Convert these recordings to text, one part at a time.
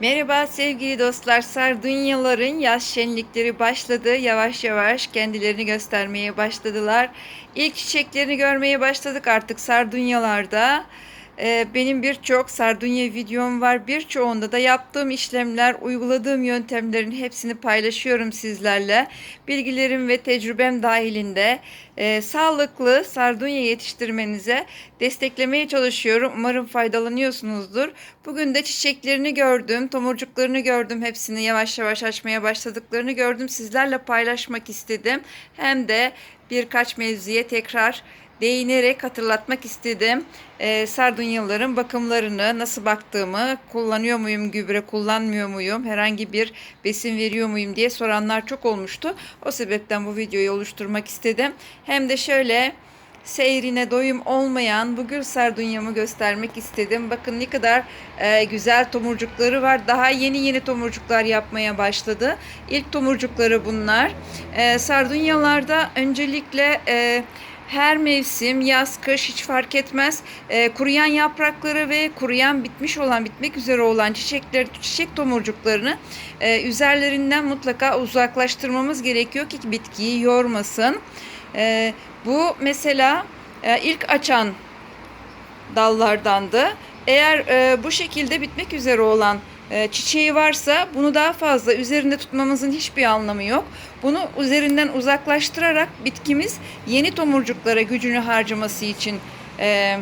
Merhaba sevgili dostlar. Sardunyaların yaz şenlikleri başladı. Yavaş yavaş kendilerini göstermeye başladılar. İlk çiçeklerini görmeye başladık artık Sardunyalarda. Ee, benim birçok sardunya videom var. Birçoğunda da yaptığım işlemler, uyguladığım yöntemlerin hepsini paylaşıyorum sizlerle. Bilgilerim ve tecrübem dahilinde e, sağlıklı sardunya yetiştirmenize desteklemeye çalışıyorum. Umarım faydalanıyorsunuzdur. Bugün de çiçeklerini gördüm, tomurcuklarını gördüm. Hepsini yavaş yavaş açmaya başladıklarını gördüm. Sizlerle paylaşmak istedim. Hem de birkaç mevzuya tekrar değinerek hatırlatmak istedim. Ee, sardunyaların bakımlarını, nasıl baktığımı, kullanıyor muyum gübre, kullanmıyor muyum, herhangi bir besin veriyor muyum diye soranlar çok olmuştu. O sebepten bu videoyu oluşturmak istedim. Hem de şöyle seyrine doyum olmayan bu gül sardunyamı göstermek istedim. Bakın ne kadar e, güzel tomurcukları var. Daha yeni yeni tomurcuklar yapmaya başladı. İlk tomurcukları bunlar. E, sardunyalarda öncelikle... E, her mevsim, yaz, kış hiç fark etmez. E, kuruyan yaprakları ve kuruyan bitmiş olan, bitmek üzere olan çiçekler, çiçek tomurcuklarını e, üzerlerinden mutlaka uzaklaştırmamız gerekiyor ki bitkiyi yormasın. E, bu mesela e, ilk açan dallardandı. Eğer e, bu şekilde bitmek üzere olan e, çiçeği varsa bunu daha fazla üzerinde tutmamızın hiçbir anlamı yok. Bunu üzerinden uzaklaştırarak bitkimiz yeni tomurcuklara gücünü harcaması için e,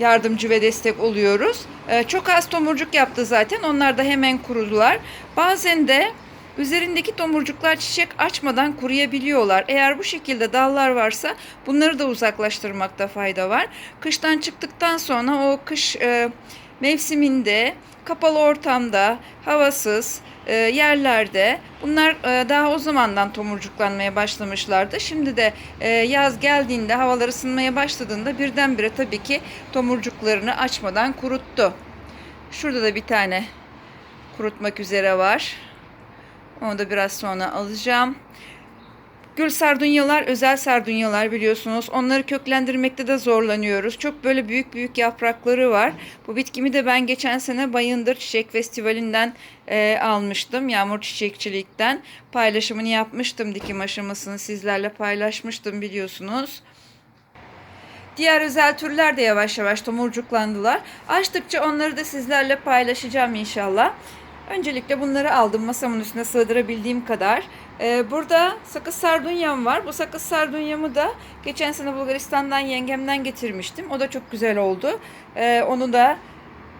yardımcı ve destek oluyoruz. E, çok az tomurcuk yaptı zaten. Onlar da hemen kurudular. Bazen de Üzerindeki tomurcuklar çiçek açmadan kuruyabiliyorlar. Eğer bu şekilde dallar varsa bunları da uzaklaştırmakta fayda var. Kıştan çıktıktan sonra o kış e, mevsiminde kapalı ortamda, havasız e, yerlerde bunlar e, daha o zamandan tomurcuklanmaya başlamışlardı. Şimdi de e, yaz geldiğinde, havalar ısınmaya başladığında birdenbire tabii ki tomurcuklarını açmadan kuruttu. Şurada da bir tane kurutmak üzere var. Onu da biraz sonra alacağım. Gül sardunyalar özel sardunyalar biliyorsunuz. Onları köklendirmekte de zorlanıyoruz. Çok böyle büyük büyük yaprakları var. Bu bitkimi de ben geçen sene Bayındır Çiçek Festivali'nden e, almıştım. Yağmur Çiçekçilik'ten paylaşımını yapmıştım. Dikim aşamasını sizlerle paylaşmıştım biliyorsunuz. Diğer özel türler de yavaş yavaş tomurcuklandılar. Açtıkça onları da sizlerle paylaşacağım inşallah. Öncelikle bunları aldım masamın üstüne sığdırabildiğim kadar. Ee, burada sakız sardunyam var. Bu sakız sardunyamı da geçen sene Bulgaristan'dan yengemden getirmiştim. O da çok güzel oldu. Ee, onu da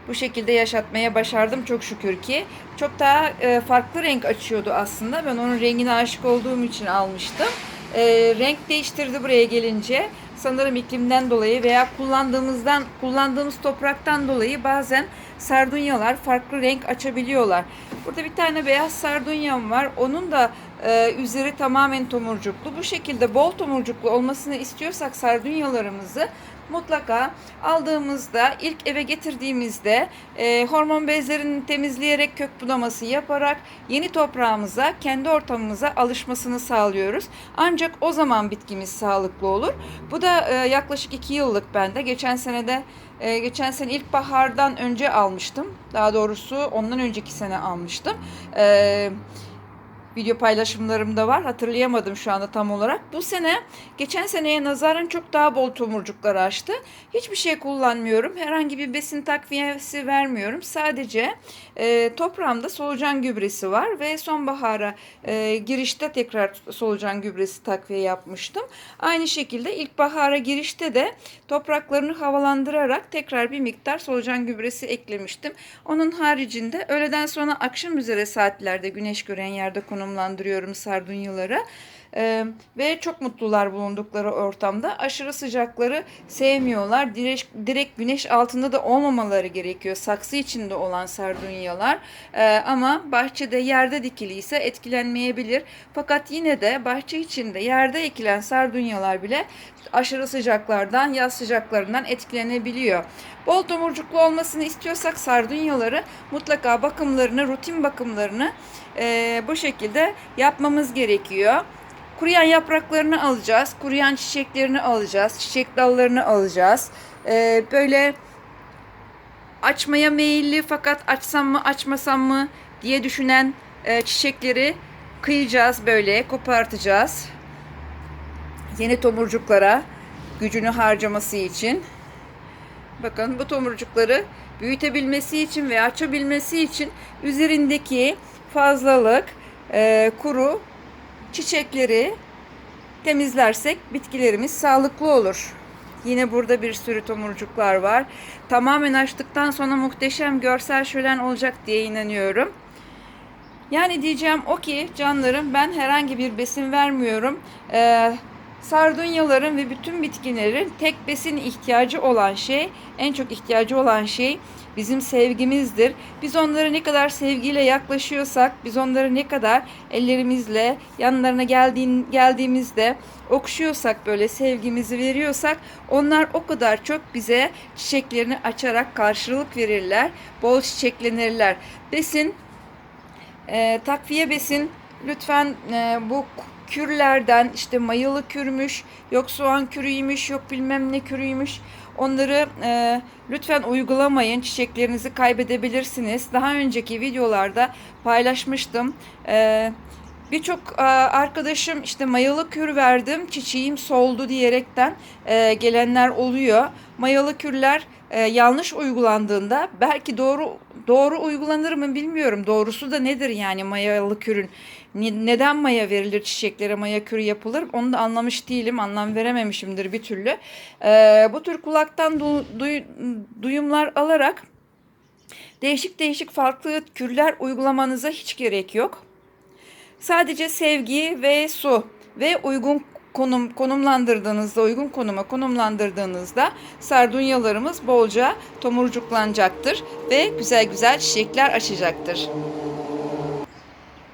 bu şekilde yaşatmaya başardım çok şükür ki. Çok daha e, farklı renk açıyordu aslında. Ben onun rengine aşık olduğum için almıştım. E, renk değiştirdi buraya gelince. Sanırım iklimden dolayı veya kullandığımızdan kullandığımız topraktan dolayı bazen sardunyalar farklı renk açabiliyorlar. Burada bir tane beyaz sardunyam var. Onun da e, üzeri tamamen tomurcuklu. Bu şekilde bol tomurcuklu olmasını istiyorsak sardunyalarımızı mutlaka aldığımızda ilk eve getirdiğimizde e, hormon bezlerini temizleyerek kök budaması yaparak yeni toprağımıza kendi ortamımıza alışmasını sağlıyoruz. Ancak o zaman bitkimiz sağlıklı olur. Bu da e, yaklaşık 2 yıllık bende. Geçen senede e, geçen sene ilkbahardan önce almıştım. Daha doğrusu ondan önceki sene almıştım. Eee video paylaşımlarım da var. Hatırlayamadım şu anda tam olarak. Bu sene geçen seneye nazaran çok daha bol tomurcuklar açtı. Hiçbir şey kullanmıyorum. Herhangi bir besin takviyesi vermiyorum. Sadece e, toprağımda solucan gübresi var ve sonbahara e, girişte tekrar solucan gübresi takviye yapmıştım. Aynı şekilde ilkbahara girişte de topraklarını havalandırarak tekrar bir miktar solucan gübresi eklemiştim. Onun haricinde öğleden sonra akşam üzere saatlerde güneş gören yerde konu konumlandırıyorum sardunyaları. Ee, ve çok mutlular bulundukları ortamda. Aşırı sıcakları sevmiyorlar. Direkt, direkt güneş altında da olmamaları gerekiyor. Saksı içinde olan sardunyalar. Ee, ama bahçede yerde dikiliyse etkilenmeyebilir. Fakat yine de bahçe içinde yerde ekilen sardunyalar bile aşırı sıcaklardan, yaz sıcaklarından etkilenebiliyor. Bol tomurcuklu olmasını istiyorsak sardunyaları mutlaka bakımlarını, rutin bakımlarını e, bu şekilde yapmamız gerekiyor. Kuruyan yapraklarını alacağız. Kuruyan çiçeklerini alacağız. Çiçek dallarını alacağız. Ee, böyle açmaya meyilli fakat açsam mı açmasam mı diye düşünen e, çiçekleri kıyacağız böyle kopartacağız. Yeni tomurcuklara gücünü harcaması için. Bakın bu tomurcukları büyütebilmesi için ve açabilmesi için üzerindeki fazlalık e, kuru çiçekleri temizlersek bitkilerimiz sağlıklı olur. Yine burada bir sürü tomurcuklar var. Tamamen açtıktan sonra muhteşem görsel şölen olacak diye inanıyorum. Yani diyeceğim o ki canlarım ben herhangi bir besin vermiyorum. Ee, sardunyaların ve bütün bitkilerin tek besin ihtiyacı olan şey, en çok ihtiyacı olan şey bizim sevgimizdir. Biz onlara ne kadar sevgiyle yaklaşıyorsak, biz onları ne kadar ellerimizle yanlarına geldiğin, geldiğimizde okşuyorsak böyle sevgimizi veriyorsak onlar o kadar çok bize çiçeklerini açarak karşılık verirler. Bol çiçeklenirler. Besin e, takviye besin lütfen e, bu kürlerden işte mayalı kürmüş, yok soğan kürüymüş, yok bilmem ne kürüymüş. Onları e, lütfen uygulamayın. Çiçeklerinizi kaybedebilirsiniz. Daha önceki videolarda paylaşmıştım. E, Birçok e, arkadaşım işte mayalı kür verdim, çiçeğim soldu diyerekten e, gelenler oluyor. Mayalı kürler e, yanlış uygulandığında belki doğru doğru uygulanır mı bilmiyorum. Doğrusu da nedir yani mayalı kürün? Ne- Neden maya verilir çiçeklere maya kürü yapılır? Onu da anlamış değilim. Anlam verememişimdir bir türlü. Bu tür kulaktan du- duy- duyumlar alarak değişik değişik farklı kürler uygulamanıza hiç gerek yok. Sadece sevgi ve su ve uygun konum konumlandırdığınızda, uygun konuma konumlandırdığınızda sardunyalarımız bolca tomurcuklanacaktır ve güzel güzel çiçekler açacaktır.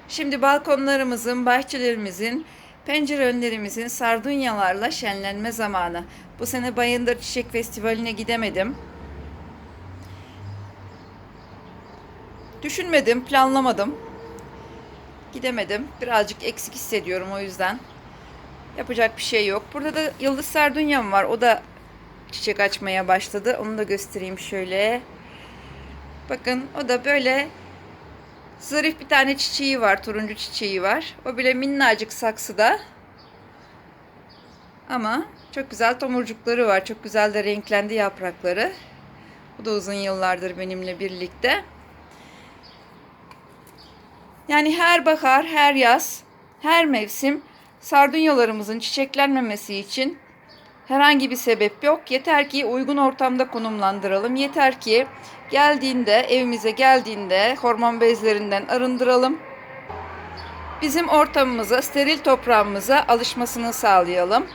Şimdi balkonlarımızın, bahçelerimizin, pencere önlerimizin sardunyalarla şenlenme zamanı. Bu sene Bayındır Çiçek Festivali'ne gidemedim. Düşünmedim, planlamadım. Gidemedim. Birazcık eksik hissediyorum o yüzden. Yapacak bir şey yok. Burada da yıldız sardunyam var. O da çiçek açmaya başladı. Onu da göstereyim şöyle. Bakın o da böyle zarif bir tane çiçeği var. Turuncu çiçeği var. O bile minnacık saksıda. Ama çok güzel tomurcukları var. Çok güzel de renklendi yaprakları. Bu da uzun yıllardır benimle birlikte. Yani her bahar, her yaz, her mevsim sardunyalarımızın çiçeklenmemesi için herhangi bir sebep yok. Yeter ki uygun ortamda konumlandıralım. Yeter ki geldiğinde, evimize geldiğinde hormon bezlerinden arındıralım. Bizim ortamımıza, steril toprağımıza alışmasını sağlayalım.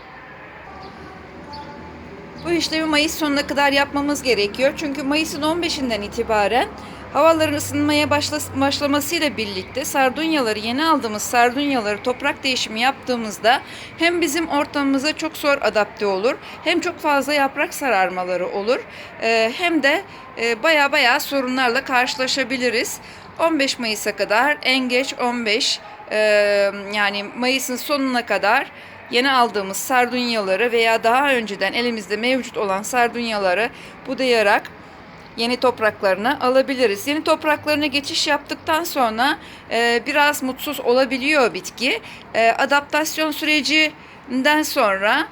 Bu işlemi Mayıs sonuna kadar yapmamız gerekiyor. Çünkü Mayıs'ın 15'inden itibaren havaların ısınmaya başla- başlamasıyla birlikte sardunyaları yeni aldığımız sardunyaları toprak değişimi yaptığımızda hem bizim ortamımıza çok zor adapte olur hem çok fazla yaprak sararmaları olur Ee, hem de e, baya baya sorunlarla karşılaşabiliriz. 15 Mayıs'a kadar en geç 15 e, yani Mayıs'ın sonuna kadar yeni aldığımız sardunyaları veya daha önceden elimizde mevcut olan sardunyaları budayarak yeni topraklarına alabiliriz. Yeni topraklarına geçiş yaptıktan sonra e, biraz mutsuz olabiliyor bitki. E, adaptasyon sürecinden sonra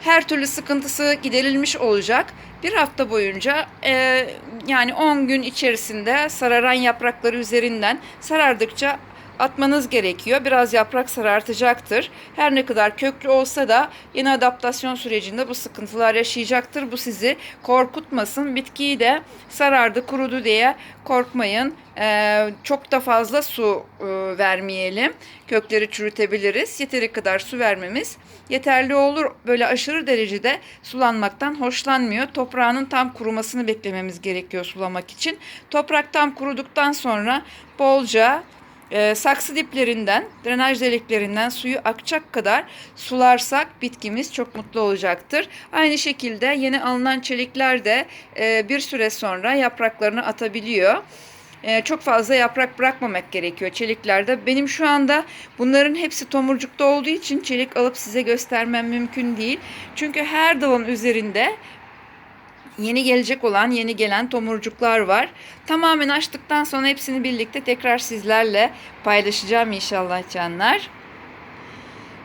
her türlü sıkıntısı giderilmiş olacak. Bir hafta boyunca e, yani 10 gün içerisinde sararan yaprakları üzerinden sarardıkça atmanız gerekiyor. Biraz yaprak sarartacaktır. Her ne kadar köklü olsa da yeni adaptasyon sürecinde bu sıkıntılar yaşayacaktır. Bu sizi korkutmasın. Bitkiyi de sarardı, kurudu diye korkmayın. Ee, çok da fazla su e, vermeyelim. Kökleri çürütebiliriz. Yeteri kadar su vermemiz yeterli olur. Böyle aşırı derecede sulanmaktan hoşlanmıyor. Toprağının tam kurumasını beklememiz gerekiyor sulamak için. Toprak tam kuruduktan sonra bolca e, saksı diplerinden, drenaj deliklerinden suyu akacak kadar sularsak bitkimiz çok mutlu olacaktır. Aynı şekilde yeni alınan çelikler de e, bir süre sonra yapraklarını atabiliyor. E, çok fazla yaprak bırakmamak gerekiyor çeliklerde. Benim şu anda bunların hepsi tomurcukta olduğu için çelik alıp size göstermem mümkün değil. Çünkü her dalın üzerinde yeni gelecek olan yeni gelen tomurcuklar var. Tamamen açtıktan sonra hepsini birlikte tekrar sizlerle paylaşacağım inşallah canlar.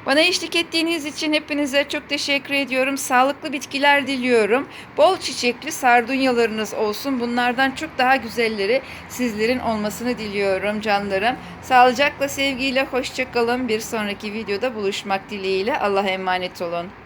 Bana eşlik ettiğiniz için hepinize çok teşekkür ediyorum. Sağlıklı bitkiler diliyorum. Bol çiçekli sardunyalarınız olsun. Bunlardan çok daha güzelleri sizlerin olmasını diliyorum canlarım. Sağlıcakla, sevgiyle, hoşçakalın. Bir sonraki videoda buluşmak dileğiyle. Allah'a emanet olun.